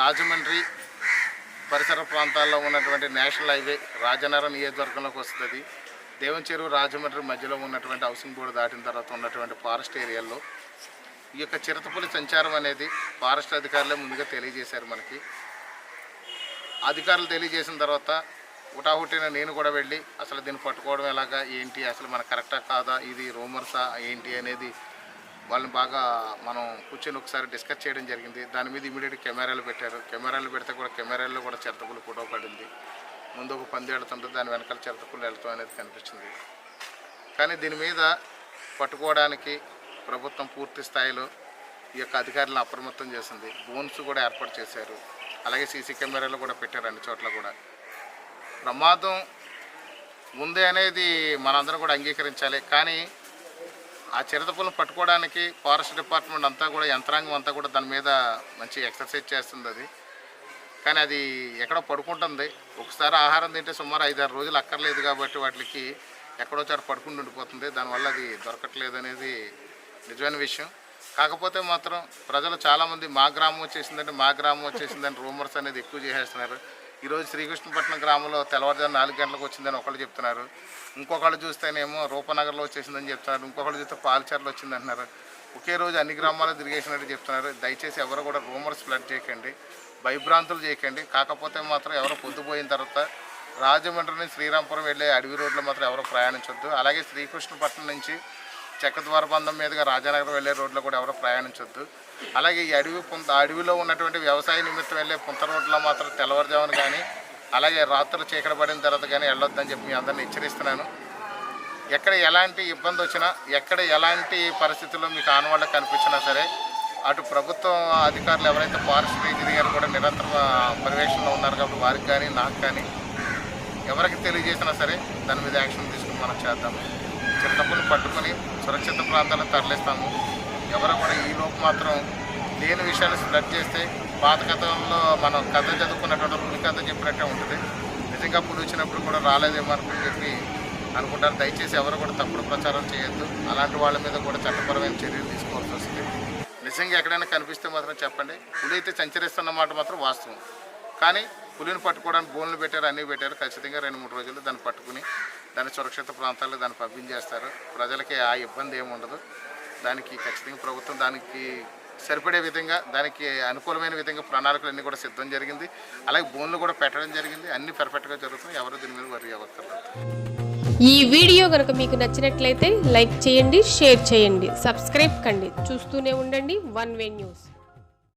రాజమండ్రి పరిసర ప్రాంతాల్లో ఉన్నటువంటి నేషనల్ హైవే రాజనగరం నియోజకవర్గంలోకి వస్తుంది. దేవంచెరువు రాజమండ్రి మధ్యలో ఉన్నటువంటి హౌసింగ్ బోర్డు దాటిన తర్వాత ఉన్నటువంటి ఫారెస్ట్ ఏరియాల్లో ఈ యొక్క చిరతపులి సంచారం అనేది ఫారెస్ట్ అధికారులే ముందుగా తెలియజేశారు మనకి. అధికారులు తెలియజేసిన తర్వాత ఉటాహుటిన నేను కూడా వెళ్ళి అసలు దీన్ని పట్టుకోవడం ఎలాగా ఏంటి అసలు మన కరెక్టా కాదా ఇది రూమర్సా ఏంటి అనేది వాళ్ళని బాగా మనం కూర్చొని ఒకసారి డిస్కస్ చేయడం జరిగింది. దాని మీద ఇమీడియట్ కెమెరాలు పెట్టారు. కెమెరాలు పెడితే కూడా కెమెరాల్లో కూడా చిరతపులు ఫోటో పడింది. ముందు ఒక పంది వెళుతుంటే దాని వెనకాల చిరతపులు వెళ్తాం అనేది కనిపించింది. కానీ దీని మీద పట్టుకోవడానికి ప్రభుత్వం పూర్తి స్థాయిలో ఈ యొక్క అధికారులను అప్రమత్తం చేసింది. బోన్స్ కూడా ఏర్పాటు చేశారు. అలాగే సీసీ కెమెరాలు కూడా పెట్టారు అన్ని చోట్ల కూడా. ప్రమాదం ఉంది అనేది మనందరం కూడా అంగీకరించాలి. కానీ ఆ చిరతపులను పట్టుకోవడానికి ఫారెస్ట్ డిపార్ట్మెంట్ అంతా కూడా యంత్రాంగం అంతా కూడా దాని మీద మంచి ఎక్సర్సైజ్ చేస్తుంది అది. కానీ అది ఎక్కడో పడుకుంటుంది. ఒకసారి ఆహారం తింటే సుమారు ఐదారు రోజులు అక్కర్లేదు కాబట్టి వాటికి ఎక్కడో చోట పడుకుని ఉండిపోతుంది. దానివల్ల అది దొరకట్లేదు అనేది నిజమైన విషయం. కాకపోతే మాత్రం ప్రజలు చాలామంది మా గ్రామం వచ్చేసిందంటే మా గ్రామం వచ్చేసిందని రూమర్స్ అనేది ఎక్కువ చేసేస్తున్నారు. ఈరోజు శ్రీకృష్ణపట్నం గ్రామంలో తెల్లవారుజాము నాలుగు గంటలకు వచ్చిందని ఒకళ్ళు చెప్తున్నారు. ఇంకొకళ్ళు చూస్తేనేమో రూపనగర్లో వచ్చేసిందని చెప్తున్నారు. ఇంకొకళ్ళు చూస్తే పాలచర్లో వచ్చిందంటున్నారు. ఒకే రోజు అన్ని గ్రామాల్లో తిరిగేసినట్టు చెప్తున్నారు. దయచేసి ఎవరు కూడా రూమర్స్ ఫ్లడ్ చేయకండి. భయభ్రాంతులు చేయకండి. కాకపోతే మాత్రం ఎవరో పొద్దుపోయిన తర్వాత రాజమండ్రి నుంచి శ్రీరాంపురం వెళ్ళే అడవి రోడ్లో మాత్రం ఎవరు ప్రయాణించొద్దు. అలాగే శ్రీకృష్ణపట్నం నుంచి చెక్కద్వార బంధం మీదుగా రాజానగరం వెళ్ళే రోడ్లో కూడా ఎవరు ప్రయాణించొద్దు. అలాగే ఈ అడవి పుంత అడవిలో ఉన్నటువంటి వ్యవసాయ నిమిత్తం వెళ్ళే పుంత రోడ్లో మాత్రం తెల్లవారుజామున కానీ అలాగే రాత్రులు చీకటి పడిన తర్వాత కానీ వెళ్ళొద్దని చెప్పి మీ అందరిని హెచ్చరిస్తున్నాను. ఎక్కడ ఎలాంటి ఇబ్బంది వచ్చినా ఎక్కడ ఎలాంటి పరిస్థితుల్లో మీకు ఆనవాళ్ళకి కనిపించినా సరే అటు ప్రభుత్వం అధికారులు ఎవరైతే ఫారెస్ట్ ఇంజనీర్ గారు కూడా నిరంతరం పర్యవేక్షణలో ఉన్నారు కాబట్టి వారికి కానీ నాకు కానీ ఎవరికి తెలియజేసినా సరే దాని మీద యాక్షన్ తీసుకుని మనం చేద్దాము చిన్నప్పుడు పట్టుకొని సురక్షిత ప్రాంతాలకు తరలిస్తాము. ఎవరు కూడా ఈ లోపు మాత్రం లేని విషయాలు స్ప్రెడ్ చేస్తే పాత కథల్లో మనం కథ చదువుకున్నటువంటి పులి కథ చెప్పినట్టే ఉంటుంది. నిజంగా పులి వచ్చినప్పుడు కూడా రాలేదేమో అనుకుని చెప్పి అనుకుంటారు. దయచేసి ఎవరు కూడా తప్పుడు ప్రచారం చేయొద్దు. అలాంటి వాళ్ళ మీద కూడా చట్టపరమైన చర్యలు తీసుకోవాల్సి వస్తుంది. నిజంగా ఎక్కడైనా కనిపిస్తే మాత్రం చెప్పండి. పులి అయితే సంచరిస్తున్న మాట మాత్రం వాస్తవం. కానీ పులిని పట్టుకోవడానికి బోన్లు పెట్టారు అన్నీ పెట్టారు. ఖచ్చితంగా రెండు మూడు రోజులు దాన్ని పట్టుకుని దాన్ని సురక్షిత ప్రాంతాల్లో దాన్ని పంపించేస్తారు. ప్రజలకి ఆ ఇబ్బంది ఏమి ఉండదు దానికి ఖచ్చితంగా ప్రభుత్వం దానికి సరిపడే విధంగా దానికి అనుకూలమైన విధంగా ప్రణాళికలు అన్నీ కూడా సిద్ధం జరిగింది. అలాగే బోన్లు కూడా పెట్టడం జరిగింది. అన్ని పర్ఫెక్ట్గా జరుగుతున్నాయి. ఎవరు దీని మీద వరి అవ్వక్కర్లేదు. ఈ వీడియో కనుక మీకు నచ్చినట్లయితే లైక్ చేయండి షేర్ చేయండి సబ్స్క్రైబ్ కండి. చూస్తూనే ఉండండి వన్ వే న్యూస్.